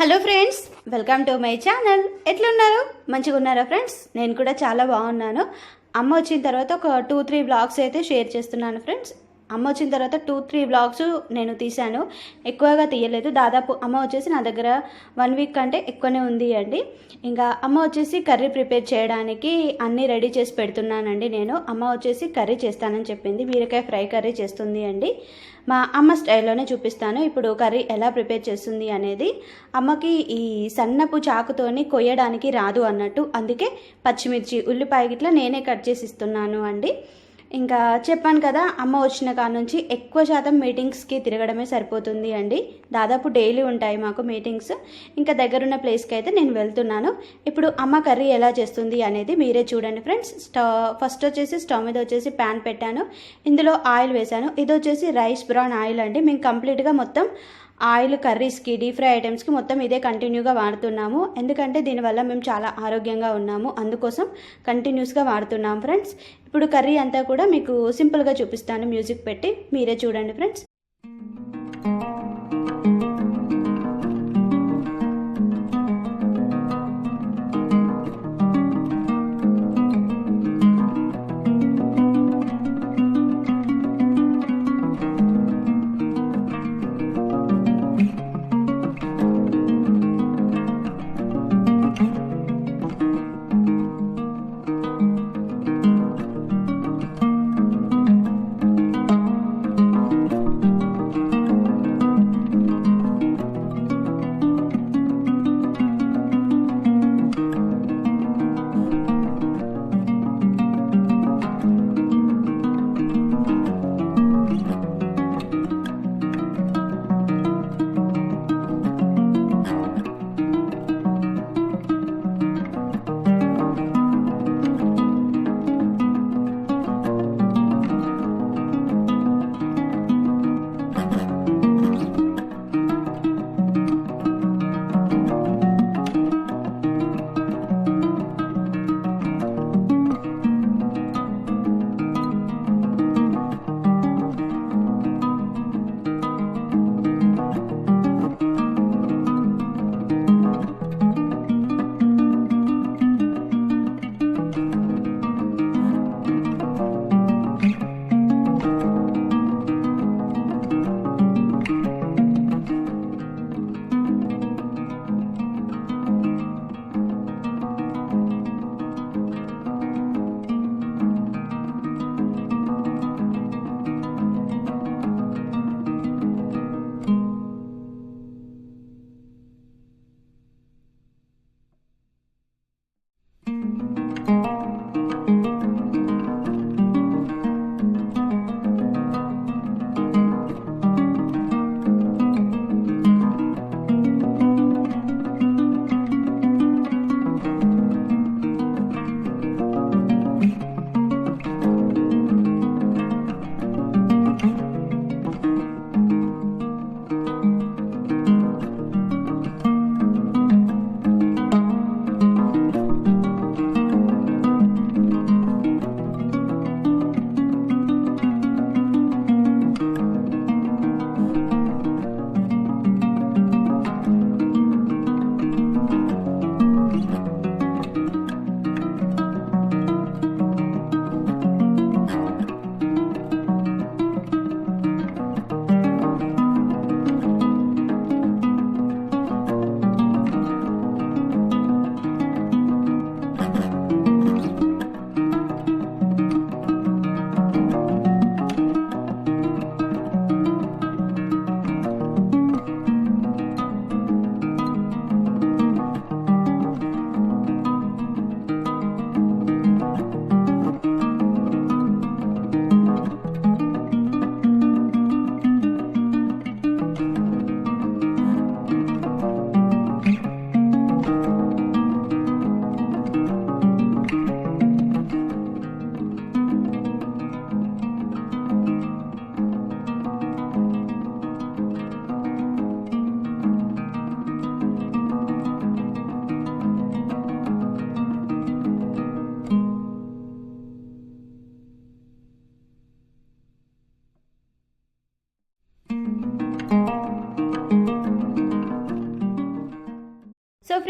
Hello friends welcome to my channel. ఎట్లున్నారు? మంచిగా ఉన్నారా ఫ్రెండ్స్? నేను కూడా చాలా బాగున్నాను. అమ్మ వచ్చిన తర్వాత ఒక టూ త్రీ బ్లాగ్స్ అయితే షేర్ చేస్తున్నాను ఫ్రెండ్స్. అమ్మ వచ్చిన తర్వాత టూ త్రీ బ్లాగ్స్ నేను తీశాను. ఎక్కువగా తీయలేదు. దాదాపు అమ్మ వచ్చేసి నా దగ్గర వన్ వీక్ కంటే ఎక్కువనే ఉంది అండి. ఇంకా అమ్మ వచ్చేసి కర్రీ ప్రిపేర్ చేయడానికి అన్నీ రెడీ చేసి పెడుతున్నానండి నేను. అమ్మ వచ్చేసి కర్రీ చేస్తానని చెప్పింది. బీరకాయ ఫ్రై కర్రీ చేస్తుంది అండి. మా అమ్మ స్టైల్లోనే చూపిస్తాను. ఇప్పుడు కర్రీ ఎలా ప్రిపేర్ చేస్తుంది అనేది అమ్మకి ఈ సన్నపు చాకుతోని కొయ్యడానికి రాదు అన్నట్టు. అందుకే పచ్చిమిర్చి ఉల్లిపాయ గిట్లా నేనే కట్ చేసి ఇస్తున్నాను అండి. ఇంకా చెప్పాను కదా అమ్మ వచ్చిన కాడ నుంచి ఎక్కువ శాతం మీటింగ్స్కి తిరగడమే సరిపోతుంది అండి. దాదాపు డైలీ ఉంటాయి మాకు మీటింగ్స్ ఇంకా దగ్గరున్న ప్లేస్కి అయితే నేను వెళ్తున్నాను. ఇప్పుడు అమ్మ కర్రీ ఎలా చేస్తుంది అనేది మీరే చూడండి ఫ్రెండ్స్ స్టవ్ ఫస్ట్ వచ్చేసి స్టవ్ మీద వచ్చేసి ప్యాన్ పెట్టాను. ఇందులో ఆయిల్ వేశాను. ఇది వచ్చేసి రైస్ బ్రౌన్ ఆయిల్ అండి. మేము కంప్లీట్గా మొత్తం ఆయిల్ కర్రీస్కి డీప్ ఫ్రై ఐటమ్స్కి మొత్తం ఇదే కంటిన్యూగా వాడుతున్నాము. ఎందుకంటే దీనివల్ల మేము చాలా ఆరోగ్యంగా ఉన్నాము. అందుకోసం కంటిన్యూస్గా వాడుతున్నాం ఫ్రెండ్స్ ఇప్పుడు కర్రీ అంతా కూడా మీకు సింపుల్గా చూపిస్తాను. మ్యూజిక్ పెట్టి మీరే చూడండి ఫ్రెండ్స్.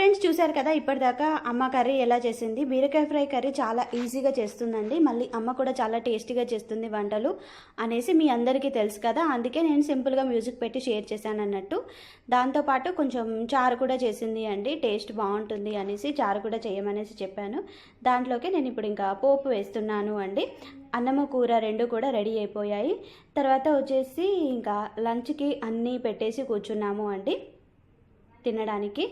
ఫ్రెండ్స్ చూశారు కదా ఇప్పటిదాకా అమ్మ కర్రీ ఎలా చేసింది? బీరకాయ ఫ్రై కర్రీ చాలా ఈజీగా చేస్తుందండి. మళ్ళీ అమ్మ కూడా చాలా టేస్టీగా చేస్తుంది వంటలు అనేసి మీ అందరికీ తెలుసు కదా. అందుకే నేను సింపుల్గా మ్యూజిక్ పెట్టి షేర్ చేశాను అన్నట్టు. దాంతోపాటు కొంచెం చారు కూడా చేసింది అండి. టేస్ట్ బాగుంటుంది అనేసి చారు కూడా చేయమనేసి చెప్పాను. దాంట్లోకి నేను ఇప్పుడు ఇంకా పోపు వేస్తున్నాను అండి. అన్నము కూర రెండు కూడా రెడీ అయిపోయాయి. తర్వాత వచ్చేసి ఇంకా లంచ్కి అన్నీ పెట్టేసి కూర్చున్నాము అండి. తినడానికి.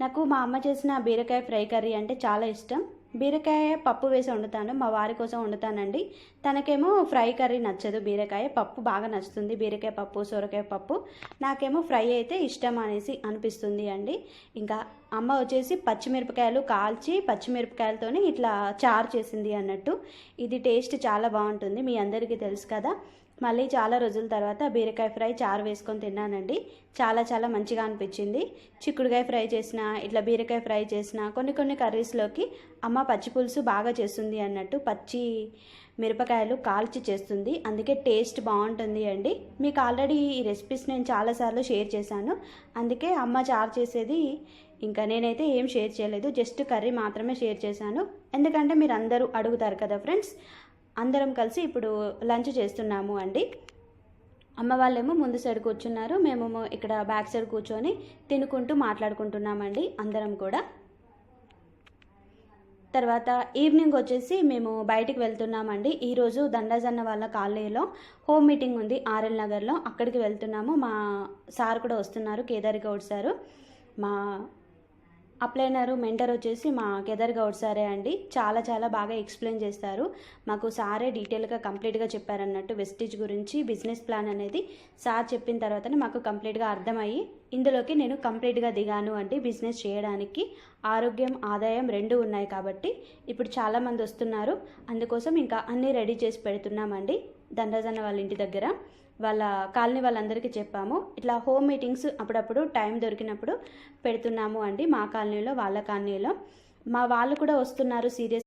నాకు మా అమ్మ చేసిన బీరకాయ ఫ్రై కర్రీ అంటే చాలా ఇష్టం. బీరకాయ పప్పు వేసి వండుతాను. మా వారి కోసం వండుతానండి. తనకేమో ఫ్రై కర్రీ నచ్చదు. బీరకాయ పప్పు బాగా నచ్చుతుంది. బీరకాయ పప్పు సొరకాయ పప్పు. నాకేమో ఫ్రై అయితే ఇష్టం అనేసి అనిపిస్తుంది అండి. ఇంకా అమ్మ వచ్చేసి పచ్చిమిరపకాయలు కాల్చి పచ్చిమిరపకాయలతోనే ఇట్లా చారు చేసింది అన్నట్టు. ఇది టేస్ట్ చాలా బాగుంటుంది. మీ అందరికీ తెలుసు కదా. మళ్ళీ చాలా రోజుల తర్వాత బీరకాయ ఫ్రై చారు వేసుకొని తిన్నానండి. చాలా చాలా మంచిగా అనిపించింది. చిక్కుడుకాయ ఫ్రై చేసిన ఇట్లా బీరకాయ ఫ్రై చేసిన కొన్ని కొన్ని కర్రీస్లోకి అమ్మ పచ్చి పులుసు బాగా చేస్తుంది అన్నట్టు పచ్చి మిరపకాయలు కాల్చి చేస్తుంది. అందుకే టేస్ట్ బాగుంటుంది అండి. మీకు ఆల్రెడీ ఈ రెసిపీస్ నేను చాలాసార్లు షేర్ చేశాను. అందుకే అమ్మ చారు చేసేది ఇంకా నేనైతే ఏం షేర్ చేయలేదు. జస్ట్ కర్రీ మాత్రమే షేర్ చేశాను. ఎందుకంటే మీరు అందరూ అడుగుతారు కదా ఫ్రెండ్స్ అందరం కలిసి ఇప్పుడు లంచ్ చేస్తున్నాము అండి. అమ్మ వాళ్ళేమో ముందు సైడ్ కూర్చున్నారు మేము ఇక్కడ బ్యాక్ సైడ్ కూర్చొని తినుకుంటూ మాట్లాడుకుంటున్నామండి అందరం కూడా. తర్వాత ఈవినింగ్ వచ్చేసి మేము బయటికి వెళ్తున్నామండి. ఈరోజు దండాజన్న వాళ్ళ కాలనీలో హోమ్ మీటింగ్ ఉంది ఆర్ఎల్ నగర్లో. అక్కడికి వెళ్తున్నాము. మా సార్ కూడా వస్తున్నారు కేదారి గౌడ్ సారు. మా అప్లైనర్ మెంటర్ వచ్చేసి మా గెదర్ గౌడ్ సారే అండి. చాలా చాలా బాగా ఎక్స్ప్లెయిన్ చేస్తారు. మాకు సారే డీటెయిల్గా కంప్లీట్గా చెప్పారన్నట్టు వెస్టిజ్ గురించి బిజినెస్ ప్లాన్ అనేది సార్ చెప్పిన తర్వాతనే మాకు కంప్లీట్గా అర్థమయ్యి ఇందులోకి నేను కంప్లీట్గా దిగాను అంటే బిజినెస్ చేయడానికి ఆరోగ్యం ఆదాయం రెండు ఉన్నాయి కాబట్టి ఇప్పుడు చాలామంది వస్తున్నారు. అందుకోసం ఇంకా అన్నీ రెడీ చేసి పెడుతున్నామండి. దండజన్న వాళ్ళ ఇంటి దగ్గర. వాళ్ళ కాలనీ వాళ్ళందరికీ చెప్పాము. ఇట్లా హోమ్ మీటింగ్స్ అప్పుడప్పుడు టైం దొరికినప్పుడు పెడుతున్నాము అండి మా కాలనీలో వాళ్ళ కాలనీలో. మా వాళ్ళు కూడా వస్తున్నారు సీరియస్.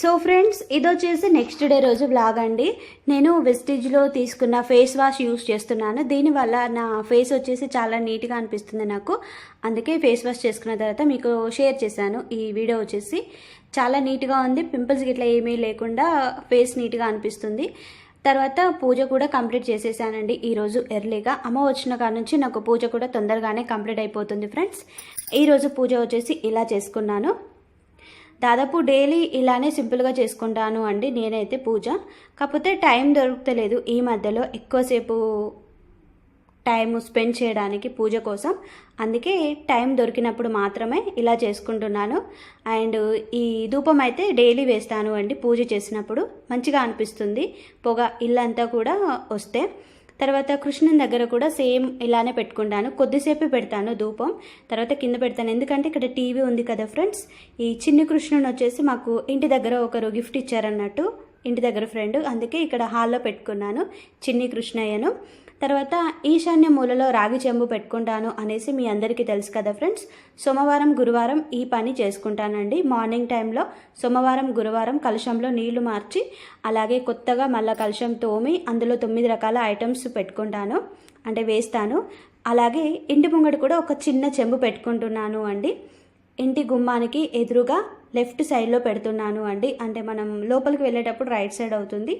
సో ఫ్రెండ్స్ ఇది వచ్చేసి నెక్స్ట్ డే రోజు బ్లాగ్ అండి. నేను వెస్టిజ్లో తీసుకున్న ఫేస్ వాష్ యూస్ చేస్తున్నాను. దీనివల్ల నా ఫేస్ వచ్చేసి చాలా నీట్గా అనిపిస్తుంది నాకు. అందుకే ఫేస్ వాష్ చేసుకున్న తర్వాత మీకు షేర్ చేశాను. ఈ వీడియో వచ్చేసి చాలా నీట్గా ఉంది. పింపుల్స్ గిట్లా ఏమీ లేకుండా ఫేస్ నీట్గా అనిపిస్తుంది. తర్వాత పూజ కూడా కంప్లీట్ చేసేసానండి. ఈరోజు ఎర్లీగా. అమ్మ వచ్చిన కాడ నుంచి నాకు పూజ కూడా తొందరగానే కంప్లీట్ అయిపోతుంది ఫ్రెండ్స్. ఈరోజు పూజ వచ్చేసి ఇలా చేసుకున్నాను. దాదాపు డైలీ ఇలానే సింపుల్గా చేసుకుంటాను అండి నేనైతే పూజ. కాకపోతే టైం దొరుకుతలేదు ఈ మధ్యలో ఎక్కువసేపు టైం స్పెండ్ చేయడానికి పూజ కోసం. అందుకే టైం దొరికినప్పుడు మాత్రమే ఇలా చేసుకుంటున్నాను. అండ్ ఈ ధూపం అయితే డైలీ వేస్తాను అండి పూజ చేసినప్పుడు. మంచిగా అనిపిస్తుంది. పొగ ఇల్లంతా కూడా వస్తే. తర్వాత కృష్ణుని దగ్గర కూడా సేమ్ ఇలానే పెట్టుకుంటాను. కొద్దిసేపు పెడతాను ధూపం. తర్వాత కింద పెడతాను. ఎందుకంటే ఇక్కడ టీవీ ఉంది కదా ఫ్రెండ్స్. ఈ చిన్ని కృష్ణుని వచ్చేసి మాకు ఇంటి దగ్గర ఒకరు గిఫ్ట్ ఇచ్చారన్నట్టు. ఇంటి దగ్గర ఫ్రెండ్. అందుకే ఇక్కడ హాల్లో పెట్టుకున్నాను. చిన్ని కృష్ణయ్యను. తర్వాత ఈశాన్య మూలలో రాగి చెంబు పెట్టుకుంటాను అనేసి మీ అందరికీ తెలుసు కదా ఫ్రెండ్స్. సోమవారం గురువారం ఈ పని చేసుకుంటానండి. మార్నింగ్ టైంలో సోమవారం గురువారం కలశంలో నీళ్ళు మార్చి అలాగే కొత్తగా మళ్ళీ కలశం తోమి అందులో తొమ్మిది రకాల ఐటమ్స్ పెట్టుకుంటాను అంటే వేస్తాను. అలాగే ఇంటి ముంగడు కూడా ఒక చిన్న చెంబు పెట్టుకుంటున్నాను అండి. ఇంటి గుమ్మానికి ఎదురుగా లెఫ్ట్ సైడ్లో పెడుతున్నాను అండి. అంటే మనం లోపలికి వెళ్ళేటప్పుడు రైట్ సైడ్ అవుతుంది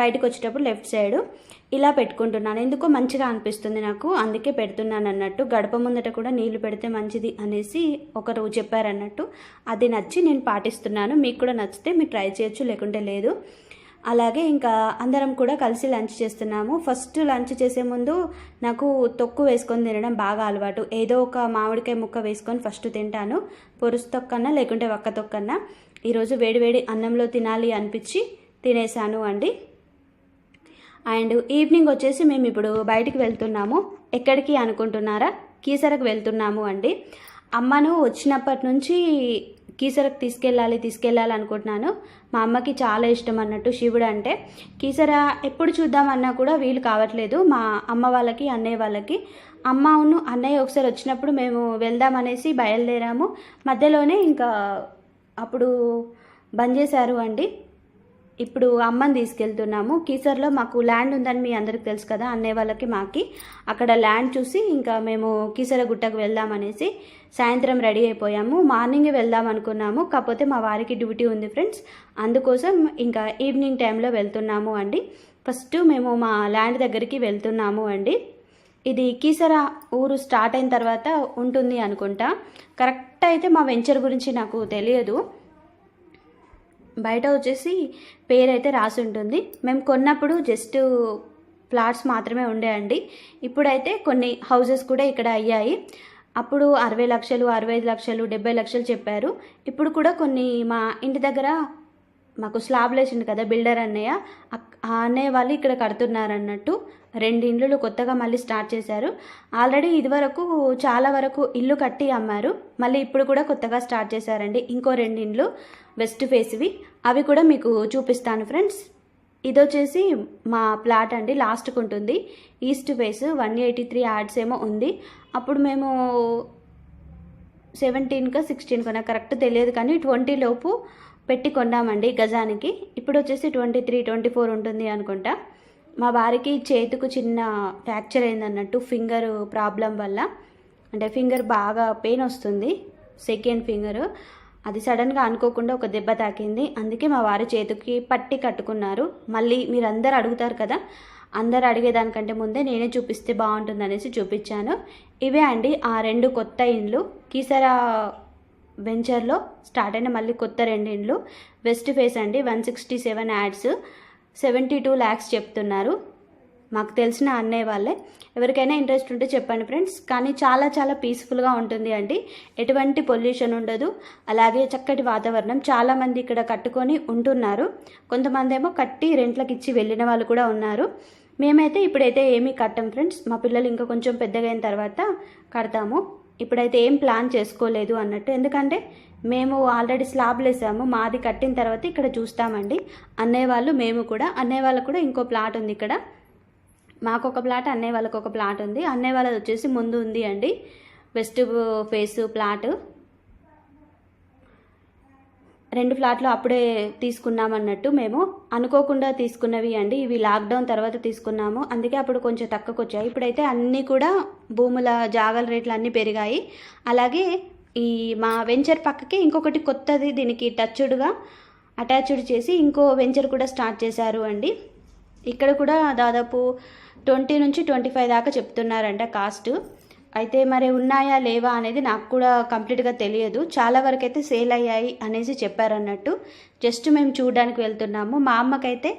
బయటకు వచ్చేటప్పుడు లెఫ్ట్ సైడ్. ఇలా పెట్టుకుంటున్నాను. ఎందుకో మంచిగా అనిపిస్తుంది నాకు అందుకే పెడుతున్నాను అన్నట్టు. గడప ముందట కూడా నీళ్ళు పెడితే మంచిది అనేసి ఒకరు చెప్పారన్నట్టు. అది నచ్చి నేను పాటిస్తున్నాను. మీకు కూడా నచ్చితే మీరు ట్రై చేయొచ్చు లేకుంటే లేదు. అలాగే ఇంకా అందరం కూడా కలిసి లంచ్ చేస్తున్నాము. ఫస్ట్ లంచ్ చేసే ముందు నాకు తొక్కు వేసుకొని తినడం బాగా అలవాటు. ఏదో ఒక మామిడికాయ ముక్క వేసుకొని ఫస్ట్ తింటాను. పొరుసు తొక్కన్నా లేకుంటే ఒక్క తొక్కన్నా. ఈరోజు వేడివేడి అన్నంలో తినాలి అనిపించి తినేసాను అండి. అండ్ ఈవినింగ్ వచ్చేసి మేము ఇప్పుడు బయటికి వెళ్తున్నాము. ఎక్కడికి అనుకుంటున్నారా? కీసరకు వెళ్తున్నాము అండి. అమ్మను వచ్చినప్పటి నుంచి కీసరకు తీసుకెళ్ళాలి తీసుకెళ్ళాలి అనుకుంటున్నాను. మా అమ్మకి చాలా ఇష్టం అన్నట్టు శివుడు అంటే. కీసర ఎప్పుడు చూద్దామన్నా కూడా వీలు కావట్లేదు. మా అమ్మ వాళ్ళకి అన్నయ్య వాళ్ళకి. అమ్మను అన్నయ్య ఒకసారి వచ్చినప్పుడు మేము వెళ్దామనేసి బయలుదేరాము. మధ్యలోనే ఇంకా అప్పుడు బంద్ చేశారు అండి. ఇప్పుడు అమ్మని తీసుకెళ్తున్నాము. కీసర్లో మాకు ల్యాండ్ ఉందని మీ అందరికి తెలుసు కదా అన్నయ్య వాళ్ళకి మాకి. అక్కడ ల్యాండ్ చూసి ఇంకా మేము కీసర గుట్టకు వెళ్దామనేసి సాయంత్రం రెడీ అయిపోయాము. మార్నింగే వెళ్దాం అనుకున్నాము. కాకపోతే మా వారికి డ్యూటీ ఉంది ఫ్రెండ్స్. అందుకోసం ఇంకా ఈవినింగ్ టైంలో వెళ్తున్నాము అండి. ఫస్ట్ మేము మా ల్యాండ్ దగ్గరికి వెళ్తున్నాము అండి. ఇది కీసర ఊరు స్టార్ట్ అయిన తర్వాత ఉంటుంది అనుకుంటా. కరెక్ట్ అయితే మా వెంచర్ గురించి నాకు తెలియదు. బయట వచ్చేసి పేరు అయితే రాసి ఉంటుంది. మేము కొన్నప్పుడు జస్ట్ ఫ్లాట్స్ మాత్రమే ఉండేయండి ఇప్పుడైతే కొన్ని హౌజెస్ కూడా ఇక్కడ అయ్యాయి. అప్పుడు అరవై లక్షలు అరవై ఐదు లక్షలు డెబ్బై లక్షలు చెప్పారు. ఇప్పుడు కూడా కొన్ని మా ఇంటి దగ్గర మాకు స్లాబ్ లేచింది కదా బిల్డర్ అన్నయ్య. అక్- ఆ అన్నయ్య వాళ్ళు ఇక్కడ కడుతున్నారు అన్నట్టు. రెండు ఇండ్లు కొత్తగా మళ్ళీ స్టార్ట్ చేశారు. ఆల్రెడీ ఇదివరకు చాలా వరకు ఇల్లు కట్టి అమ్మారు. మళ్ళీ ఇప్పుడు కూడా కొత్తగా స్టార్ట్ చేశారండి. ఇంకో రెండు ఇండ్లు వెస్ట్ ఫేస్వి. అవి కూడా మీకు చూపిస్తాను ఫ్రెండ్స్. ఇది వచ్చేసి మా ప్లాట్ అండి లాస్ట్కి ఉంటుంది east face one eighty three yards ఏమో ఉంది. అప్పుడు మేము సెవెంటీన్కా సిక్స్టీన్కో నాకు కరెక్ట్ తెలియదు కానీ ట్వంటీ లోపు పెట్టి కొన్నామండి గజానికి. ఇప్పుడు వచ్చేసి ట్వంటీ త్రీ ట్వంటీ ఫోర్ ఉంటుంది అనుకుంటా. మా వారికి చేతికి చిన్న ఫ్రాక్చర్ అయిందన్నట్టు ఫింగర్ ప్రాబ్లం వల్ల అంటే ఫింగర్ బాగా పెయిన్ వస్తుంది సెకండ్ ఫింగరు. అది సడన్గా అనుకోకుండా ఒక దెబ్బ తాకింది. అందుకే మా వారి చేతికి పట్టి కట్టుకున్నారు. మళ్ళీ మీరందరూ అడుగుతారు కదా అందరు అడిగేదానికంటే ముందే నేనే చూపిస్తే బాగుంటుంది అనేసి చూపించాను. ఇవే అండి ఆ రెండు కొత్త ఇండ్లు. కీసరా వెంచర్లో స్టార్ట్ అయిన మళ్ళీ కొత్త రెండు ఇండ్లు వెస్ట్ ఫేస్ అండి. One sixty seven yards. Seventy two lakhs చెప్తున్నారు. మాకు తెలిసిన అన్నయ్య వాళ్ళే. ఎవరికైనా ఇంట్రెస్ట్ ఉంటే చెప్పండి ఫ్రెండ్స్. కానీ చాలా చాలా పీస్ఫుల్గా ఉంటుంది అండి. ఎటువంటి పొల్యూషన్ ఉండదు. అలాగే చక్కటి వాతావరణం. చాలామంది ఇక్కడ కట్టుకొని ఉంటున్నారు. కొంతమంది ఏమో కట్టి రెంట్లకు ఇచ్చి వెళ్ళిన వాళ్ళు కూడా ఉన్నారు. మేమైతే ఇప్పుడైతే ఏమీ కట్టం ఫ్రెండ్స్. మా పిల్లలు ఇంకా కొంచెం పెద్దగా అయిన తర్వాత కడతాము. ఇప్పుడైతే ఏం ప్లాన్ చేసుకోలేదు అన్నట్టు. ఎందుకంటే మేము ఆల్రెడీ స్లాబ్లు వేసాము. మాది కట్టిన తర్వాత ఇక్కడ చూస్తామండి. అన్నయ్య వాళ్ళు మేము కూడా. అన్నయ్య వాళ్ళకు కూడా ఇంకో ప్లాట్ ఉంది ఇక్కడ. మాకు ఒక ప్లాట్ అన్నయ్య వాళ్ళకు ఒక ప్లాట్ ఉంది. అన్నయ్య వాళ్ళది వచ్చేసి ముందు ఉంది అండి. West face plot. రెండు ఫ్లాట్లు అప్పుడే తీసుకున్నామన్నట్టు మేము అనుకోకుండా తీసుకున్నవి అండి. ఇవి లాక్డౌన్ తర్వాత తీసుకున్నాము. అందుకే అప్పుడు కొంచెం తక్కువకి వచ్చాయి ఇప్పుడైతే అన్నీ కూడా భూముల జాగల రేట్లు అన్నీ పెరిగాయి. అలాగే ఈ మా వెంచర్ పక్కకి ఇంకొకటి కొత్తది దీనికి టచ్డ్గా అటాచ్డ్ చేసి ఇంకో వెంచర్ కూడా స్టార్ట్ చేశారు అండి. ఇక్కడ కూడా దాదాపు ట్వంటీ నుంచి ట్వంటీ ఫైవ్ దాకా చెప్తున్నారంట కాస్ట్. అయితే మరి ఉన్నాయా లేవా అనేది నాకు కూడా కంప్లీట్గా తెలియదు. చాలా వరకు అయితే సేల్ అయ్యాయి అనేసి చెప్పారన్నట్టు. జస్ట్ మేము చూడడానికి వెళ్తున్నాము. మా అమ్మకైతే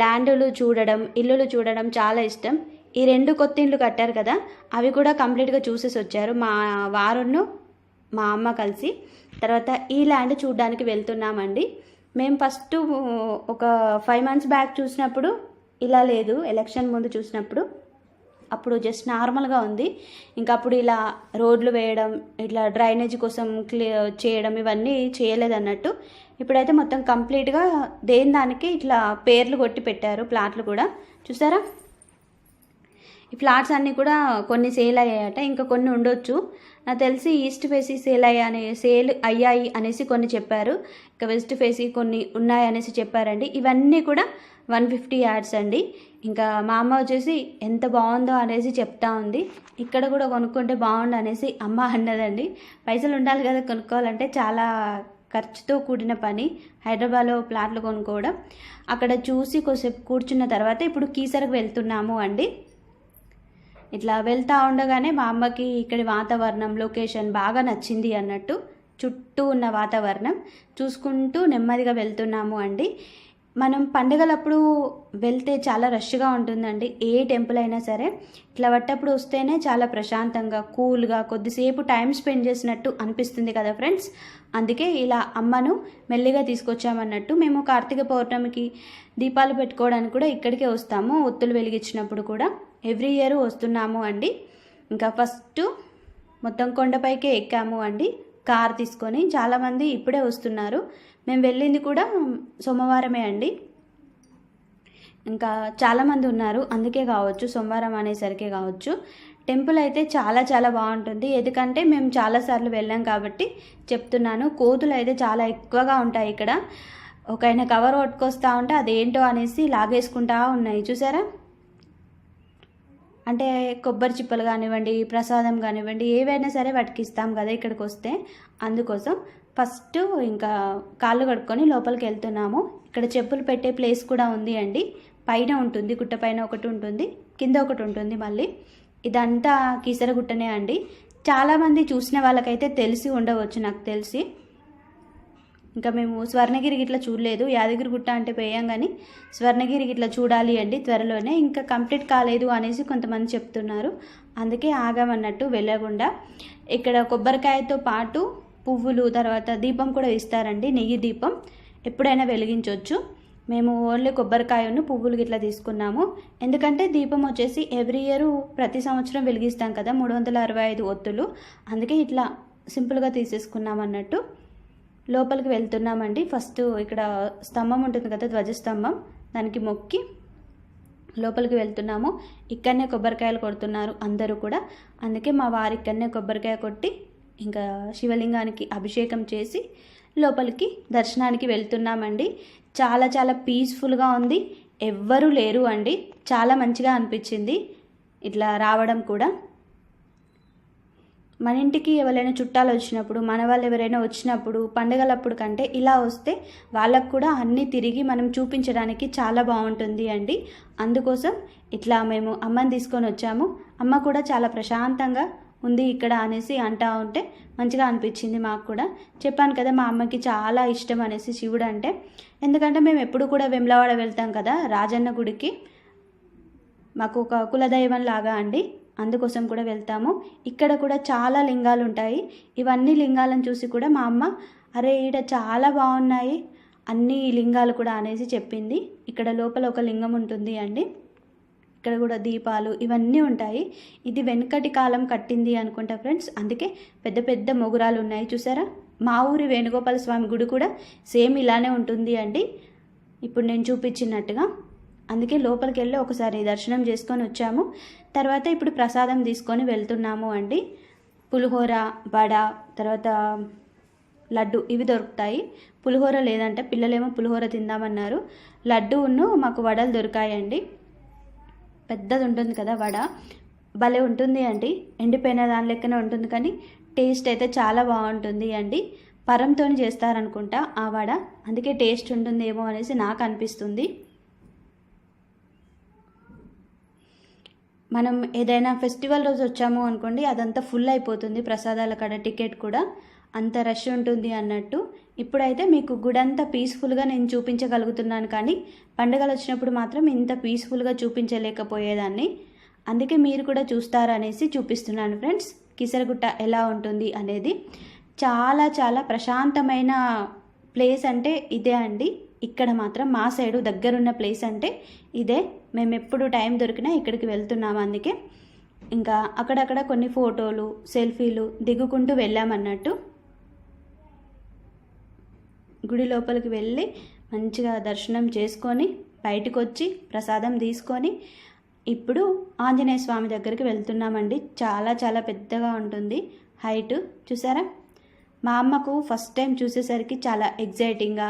ల్యాండ్లు చూడడం ఇల్లులు చూడడం చాలా ఇష్టం. ఈ రెండు కొత్త ఇండ్లు కట్టారు కదా అవి కూడా కంప్లీట్గా చూసేసి వచ్చారు. మా వారును మా అమ్మ కలిసి. తర్వాత ఈ ల్యాండ్ చూడడానికి వెళ్తున్నామండి. మేము ఫస్ట్ ఒక ఫైవ్ మంత్స్ బ్యాక్ చూసినప్పుడు ఇలా లేదు ఎలక్షన్ ముందు చూసినప్పుడు అప్పుడు జస్ట్ నార్మల్గా ఉంది. ఇంకా అప్పుడు ఇలా రోడ్లు వేయడం ఇట్లా డ్రైనేజ్ కోసం క్లియర్ చేయడం ఇవన్నీ చేయలేదన్నట్టు. ఇప్పుడైతే మొత్తం కంప్లీట్గా దేని దానికి ఇట్లా పేర్లు కొట్టి పెట్టారు ప్లాట్లు కూడా. చూసారా? ఈ ఫ్లాట్స్ అన్నీ కూడా కొన్ని సేల్ అయ్యాయట ఇంకా కొన్ని ఉండొచ్చు. నాకు తెలిసి ఈస్ట్ ఫేసి సేల్ అయ్యాయి సేల్ అయ్యాయి అనేసి కొన్ని చెప్పారు. ఇంకా వెస్ట్ ఫేసి కొన్ని ఉన్నాయి అనేసి చెప్పారండి. ఇవన్నీ కూడా వన్ ఫిఫ్టీ యాడ్స్ అండి. ఇంకా మా అమ్మ వచ్చేసి ఎంత బాగుందో అనేసి చెప్తా ఉంది. ఇక్కడ కూడా కొనుక్కుంటే బాగుండు అనేసి అమ్మ అన్నదండి. పైసలు ఉండాలి కదా కొనుక్కోవాలంటే చాలా ఖర్చుతో కూడిన పని. హైదరాబాద్లో ప్లాట్లు కొనుక్కోవడం. అక్కడ చూసి కొద్దిసేపు కూర్చున్న తర్వాత ఇప్పుడు కీసరకు వెళ్తున్నాము అండి. ఇట్లా వెళ్తూ ఉండగానే మా అమ్మకి ఇక్కడి వాతావరణం లొకేషన్ బాగా నచ్చింది అన్నట్టు. చుట్టూ ఉన్న వాతావరణం. చూసుకుంటూ నెమ్మదిగా వెళ్తున్నాము అండి. మనం పండుగలప్పుడు వెళ్తే చాలా రష్గా ఉంటుందండి. ఏ టెంపుల్ అయినా సరే ఇట్లా పట్టప్పుడు వస్తేనే చాలా ప్రశాంతంగా కూల్గా కొద్దిసేపు టైం స్పెండ్ చేసినట్టు అనిపిస్తుంది కదా ఫ్రెండ్స్? అందుకే ఇలా అమ్మను మెల్లిగా తీసుకొచ్చామన్నట్టు మేము కార్తీక పౌర్ణమికి దీపాలు పెట్టుకోవడానికి కూడా ఇక్కడికే వస్తాము. ఒత్తులు వెలిగించినప్పుడు కూడా ఎవ్రీ ఇయర్ వస్తున్నాము అండి. ఇంకా ఫస్ట్ మొత్తం కొండపైకే ఎక్కాము అండి. కార్ తీసుకొని. చాలామంది ఇప్పుడే వస్తున్నారు. మేము వెళ్ళింది కూడా సోమవారమే అండి. ఇంకా చాలామంది ఉన్నారు అందుకే కావచ్చు సోమవారం అనేసరికి కావచ్చు. టెంపుల్ అయితే చాలా చాలా బాగుంటుంది. ఎందుకంటే మేము చాలాసార్లు వెళ్ళాం కాబట్టి చెప్తున్నాను. కోతులు అయితే చాలా ఎక్కువగా ఉంటాయి ఇక్కడ. ఒక ఆయన కవర్ పట్టుకొస్తా ఉంటే అదేంటో అనేసి లాగేసుకుంటా ఉన్నాయి. చూసారా? అంటే కొబ్బరి చిప్పలు కానివ్వండి ప్రసాదం కానివ్వండి ఏవైనా సరే పట్టుకిస్తాం కదా ఇక్కడికి వస్తే అందుకోసం. ఫస్ట్ ఇంకా కాళ్ళు కడుక్కొని లోపలికి వెళ్తున్నాము. ఇక్కడ చెప్పులు పెట్టే ప్లేస్ కూడా ఉంది అండి. పైన ఉంటుంది గుట్ట పైన ఒకటి ఉంటుంది కింద ఒకటి ఉంటుంది మళ్ళీ. ఇదంతా కీసరగుట్టనే అండి. చాలామంది చూసిన వాళ్ళకైతే తెలిసి ఉండవచ్చు నాకు తెలిసి. ఇంకా మేము స్వర్ణగిరి గిట్ల చూడలేదు. యాదగిరి గుట్ట అంటే పోయాం కానీ స్వర్ణగిరి గిట్ల చూడాలి అండి త్వరలోనే. ఇంకా కంప్లీట్ కాలేదు అనేసి కొంతమంది చెప్తున్నారు. అందుకే ఆగామన్నట్టు వెళ్ళకుండా. ఇక్కడ కొబ్బరికాయతో పాటు పువ్వులు తర్వాత దీపం కూడా ఇస్తారండి నెయ్యి దీపం. ఎప్పుడైనా వెలిగించవచ్చు మేము ఓన్లీ కొబ్బరికాయను పువ్వులు గిట్లా తీసుకున్నాము. ఎందుకంటే దీపం వచ్చేసి ఎవ్రీ ఇయర్ ప్రతి సంవత్సరం వెలిగిస్తాం కదా మూడు వందల అరవై ఐదు ఒత్తులు. అందుకే ఇట్లా సింపుల్గా తీసేసుకున్నాం అన్నట్టు లోపలికి వెళ్తున్నామండి. ఫస్ట్ ఇక్కడ స్తంభం ఉంటుంది కదా ధ్వజస్తంభం. దానికి మొక్కి లోపలికి వెళ్తున్నాము. ఇక్కడనే కొబ్బరికాయలు కొడుతున్నారు అందరూ కూడా. అందుకే మా వారి ఇక్కడనే కొబ్బరికాయ కొట్టి ఇంకా శివలింగానికి అభిషేకం చేసి లోపలికి దర్శనానికి వెళ్తున్నామండి. చాలా చాలా పీస్ఫుల్గా ఉంది. ఎవ్వరూ లేరు అండి. చాలా మంచిగా అనిపించింది. ఇట్లా రావడం కూడా. మన ఇంటికి ఎవరైనా చుట్టాలు వచ్చినప్పుడు మన వాళ్ళు ఎవరైనా వచ్చినప్పుడు పండగలప్పుడు కంటే ఇలా వస్తే వాళ్ళకు కూడా అన్నీ తిరిగి మనం చూపించడానికి చాలా బాగుంటుంది అండి. అందుకోసం ఇట్లా మేము అమ్మని తీసుకొని వచ్చాము. అమ్మ కూడా చాలా ప్రశాంతంగా ఉంది ఇక్కడ అనేసి అంటా ఉంటే మంచిగా అనిపించింది మాకు కూడా. చెప్పాను కదా మా అమ్మకి చాలా ఇష్టం అనేసి శివుడు అంటే. ఎందుకంటే మేము ఎప్పుడు కూడా వెమ్లవాడ వెళ్తాం కదా రాజన్న గుడికి. మాకు ఒక కులదైవం లాగా అండి. అందుకోసం కూడా వెళ్తాము. ఇక్కడ కూడా చాలా లింగాలు ఉంటాయి. ఇవన్నీ లింగాలను చూసి కూడా మా అమ్మ అరే ఈడ చాలా బాగున్నాయి. అన్ని లింగాలు కూడా అనేసి చెప్పింది. ఇక్కడ లోపల ఒక లింగం ఉంటుంది అండి. ఇక్కడ కూడా దీపాలు ఇవన్నీ ఉంటాయి. ఇది వెనుకటి కాలం కట్టింది అనుకుంటా ఫ్రెండ్స్. అందుకే పెద్ద పెద్ద మొగురాలు ఉన్నాయి చూసారా? మా ఊరి వేణుగోపాల స్వామి గుడి కూడా సేమ్ ఇలానే ఉంటుంది అండి. ఇప్పుడు నేను చూపించినట్టుగా. అందుకే లోపలికి వెళ్ళి ఒకసారి దర్శనం చేసుకొని వచ్చాము. తర్వాత ఇప్పుడు ప్రసాదం తీసుకొని వెళ్తున్నాము అండి. పులిహోర వడ తర్వాత లడ్డు ఇవి దొరుకుతాయి. పులిహోర లేదంటే పిల్లలేమో పులిహోర తిందామన్నారు. లడ్డూను మాకు వడలు దొరికాయండి. పెద్దది ఉంటుంది కదా వడ. భలే ఉంటుంది అండి. ఎండిపోయిన దాని లెక్కనే ఉంటుంది కానీ టేస్ట్ అయితే చాలా బాగుంటుంది అండి. పరంతో చేస్తారనుకుంటా ఆ వడ. అందుకే టేస్ట్ ఉంటుందేమో అనేసి నాకు అనిపిస్తుంది. మనం ఏదైనా ఫెస్టివల్ రోజు వచ్చాము అనుకోండి అదంతా ఫుల్ అయిపోతుంది. ప్రసాదాల కాడ టికెట్ కూడా. అంత రష్ ఉంటుంది అన్నట్టు ఇప్పుడైతే మీకు గుడంతా పీస్ఫుల్గా నేను చూపించగలుగుతున్నాను కానీ పండుగలు వచ్చినప్పుడు మాత్రం ఇంత పీస్ఫుల్గా చూపించలేకపోయేదాన్ని. అందుకే మీరు కూడా చూస్తారనేసి చూపిస్తున్నాను ఫ్రెండ్స్ కిసరగుట్ట ఎలా ఉంటుంది అనేది చాలా చాలా ప్రశాంతమైన ప్లేస్ అంటే ఇదే అండి. ఇక్కడ మాత్రం మా సైడు దగ్గరున్న ప్లేస్ అంటే ఇదే. మేము ఎప్పుడు టైం దొరికినా ఇక్కడికి వెళ్తున్నాము అందుకే. ఇంకా అక్కడక్కడ కొన్ని ఫోటోలు సెల్ఫీలు దిగుకుంటూ వెళ్ళామన్నట్టు. గుడి లోపలికి వెళ్ళి మంచిగా దర్శనం చేసుకొని బయటకు వచ్చి ప్రసాదం తీసుకొని ఇప్పుడు ఆంజనేయ స్వామి దగ్గరికి వెళ్తున్నామండి. చాలా చాలా పెద్దగా ఉంటుంది హైట్. చూసారా? మా అమ్మకు ఫస్ట్ టైం చూసేసరికి చాలా ఎగ్జైటింగ్గా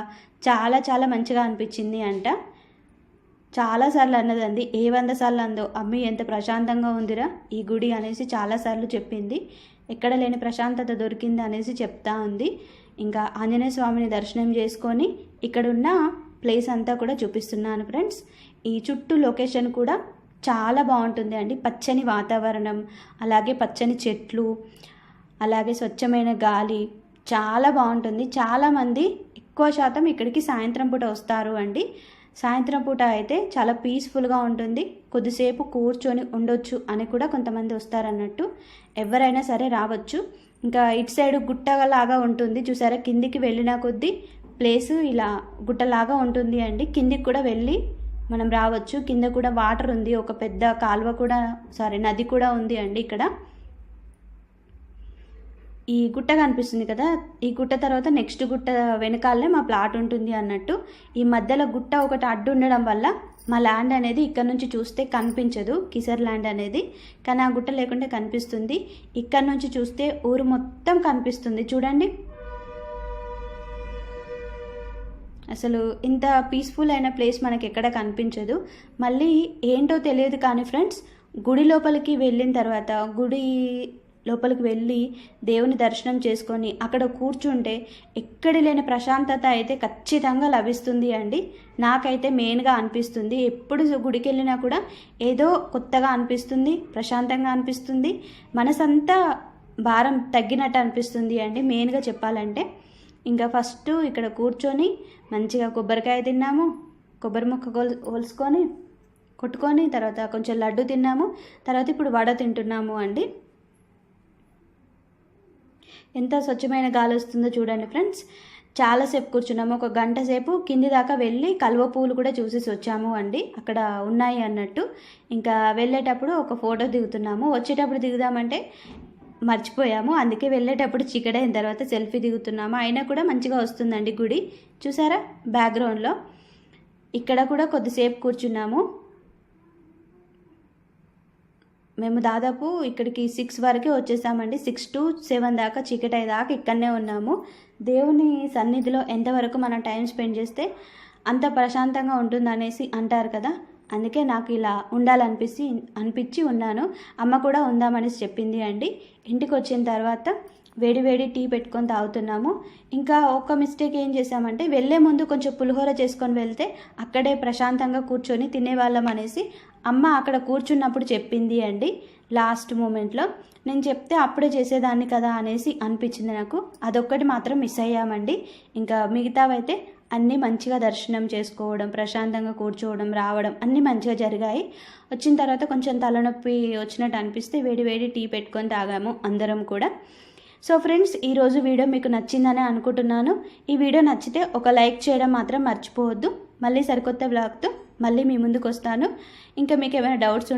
చాలా చాలా మంచిగా అనిపించింది అంట. చాలాసార్లు అన్నదండి ఏ వంద సార్లు అందో. అమ్మి ఎంత ప్రశాంతంగా ఉందిరా ఈ గుడి అనేసి చాలాసార్లు చెప్పింది. ఎక్కడ లేని ప్రశాంతత దొరికింది అనేసి చెప్తా ఉంది. ఇంకా ఆంజనేయ స్వామిని దర్శనం చేసుకొని ఇక్కడున్న ప్లేస్ అంతా కూడా చూపిస్తున్నాను ఫ్రెండ్స్ ఈ చుట్టూ లొకేషన్ కూడా చాలా బాగుంటుంది అండి. పచ్చని వాతావరణం అలాగే పచ్చని చెట్లు అలాగే స్వచ్ఛమైన గాలి చాలా బాగుంటుంది. చాలామంది ఎక్కువ శాతం ఇక్కడికి సాయంత్రం పూట వస్తారు అండి. సాయంత్రం పూట అయితే చాలా పీస్ఫుల్గా ఉంటుంది. కొద్దిసేపు కూర్చొని ఉండొచ్చు అని కూడా కొంతమంది వస్తారన్నట్టు. ఎవరైనా సరే రావచ్చు. ఇంకా ఇటు సైడ్ గుట్టలాగా ఉంటుంది. చూసారా? కిందికి వెళ్ళిన కొద్దీ ప్లేస్ ఇలా గుట్టలాగా ఉంటుంది అండి. కిందికి కూడా వెళ్ళి మనం రావచ్చు. కింద కూడా వాటర్ ఉంది. ఒక పెద్ద కాలువ కూడా సారీ నది కూడా ఉంది అండి ఇక్కడ. ఈ గుట్ట కనిపిస్తుంది కదా? ఈ గుట్ట తర్వాత నెక్స్ట్ గుట్ట వెనకాలనే మా ప్లాట్ ఉంటుంది అన్నట్టు. ఈ మధ్యలో గుట్ట ఒకటి అడ్డు ఉండడం వల్ల మా ల్యాండ్ అనేది ఇక్కడ నుంచి చూస్తే కనిపించదు కిసర్ ల్యాండ్ అనేది. కానీ ఆ గుట్ట లేకుంటే కనిపిస్తుంది. ఇక్కడ నుంచి చూస్తే ఊరు మొత్తం కనిపిస్తుంది. చూడండి. అసలు ఇంత పీస్ఫుల్ అయిన ప్లేస్ మనకి ఎక్కడ కనిపించదు. మళ్ళీ ఏంటో తెలియదు కానీ ఫ్రెండ్స్ గుడి లోపలికి వెళ్ళిన తర్వాత గుడి లోపలికి వెళ్ళి దేవుని దర్శనం చేసుకొని అక్కడ కూర్చుంటే ఎక్కడ లేని ప్రశాంతత అయితే ఖచ్చితంగా లభిస్తుంది అండి. నాకైతే మెయిన్గా అనిపిస్తుంది. ఎప్పుడు గుడికి వెళ్ళినా కూడా ఏదో కొత్తగా అనిపిస్తుంది ప్రశాంతంగా అనిపిస్తుంది. మనసంతా భారం తగ్గినట్టు అనిపిస్తుంది అండి మెయిన్గా చెప్పాలంటే. ఇంకా ఫస్ట్ ఇక్కడ కూర్చొని మంచిగా కొబ్బరికాయ తిన్నాము కొబ్బరి ముక్క కొల్ కోల్చుకొని కొట్టుకొని తర్వాత కొంచెం లడ్డు తిన్నాము తర్వాత ఇప్పుడు వడ తింటున్నాము అండి. ఎంత స్వచ్ఛమైన గాలి వస్తుందో చూడండి ఫ్రెండ్స్. చాలాసేపు కూర్చున్నాము. ఒక గంట సేపు కింది దాకా వెళ్ళి కలువ పువ్వులు కూడా చూసేసి వచ్చాము అండి. అక్కడ ఉన్నాయి అన్నట్టు. ఇంకా వెళ్ళేటప్పుడు ఒక ఫోటో దిగుతున్నాము. వచ్చేటప్పుడు దిగుదామంటే మర్చిపోయాము. అందుకే వెళ్ళేటప్పుడు చికెడైన తర్వాత సెల్ఫీ దిగుతున్నాము. అయినా కూడా మంచిగా వస్తుందండి గుడి. చూసారా? బ్యాక్గ్రౌండ్లో. ఇక్కడ కూడా కొద్దిసేపు కూర్చున్నాము. మేము దాదాపు ఇక్కడికి సిక్స్ వరకే వచ్చేసామండి. సిక్స్ టు సెవెన్ దాకా చీకటి అయ్యేదాకా ఇక్కడనే ఉన్నాము. దేవుని సన్నిధిలో ఎంతవరకు మనం టైం స్పెండ్ చేస్తే అంత ప్రశాంతంగా ఉంటుందనేసి అంటారు కదా. అందుకే నాకు ఇలా ఉండాలనిపిసి అనిపించి ఉన్నాను. అమ్మ కూడా ఉందామనేసి చెప్పింది అండి. ఇంటికి వచ్చిన తర్వాత వేడి వేడి టీ పెట్టుకొని తాగుతున్నాము. ఇంకా ఒక మిస్టేక్ ఏం చేసామంటే వెళ్ళే ముందు కొంచెం పులిహోర చేసుకొని వెళ్తే అక్కడే ప్రశాంతంగా కూర్చొని తినేవాళ్ళం అనేసి అమ్మ అక్కడ కూర్చున్నప్పుడు చెప్పింది అండి లాస్ట్ మూమెంట్లో. నేను చెప్తే అప్పుడే చేసేదాన్ని కదా అనేసి అనిపించింది నాకు. అదొక్కటి మాత్రం మిస్ అయ్యామండి. ఇంకా మిగతావైతే అన్నీ మంచిగా దర్శనం చేసుకోవడం ప్రశాంతంగా కూర్చోవడం రావడం అన్నీ మంచిగా జరిగాయి. వచ్చిన తర్వాత కొంచెం తలనొప్పి వచ్చినట్టు అనిపిస్తే వేడి వేడి టీ పెట్టుకొని తాగాము అందరం కూడా. సో ఫ్రెండ్స్ ఈరోజు వీడియో మీకు నచ్చిందని అనుకుంటున్నాను. ఈ వీడియో నచ్చితే ఒక లైక్ చేయడం మాత్రం మర్చిపోవద్దు. మళ్ళీ సరికొత్త బ్లాగ్తో మళ్ళీ మీ ముందుకు వస్తాను ఇంకా మీకు ఏమైనా డౌట్స్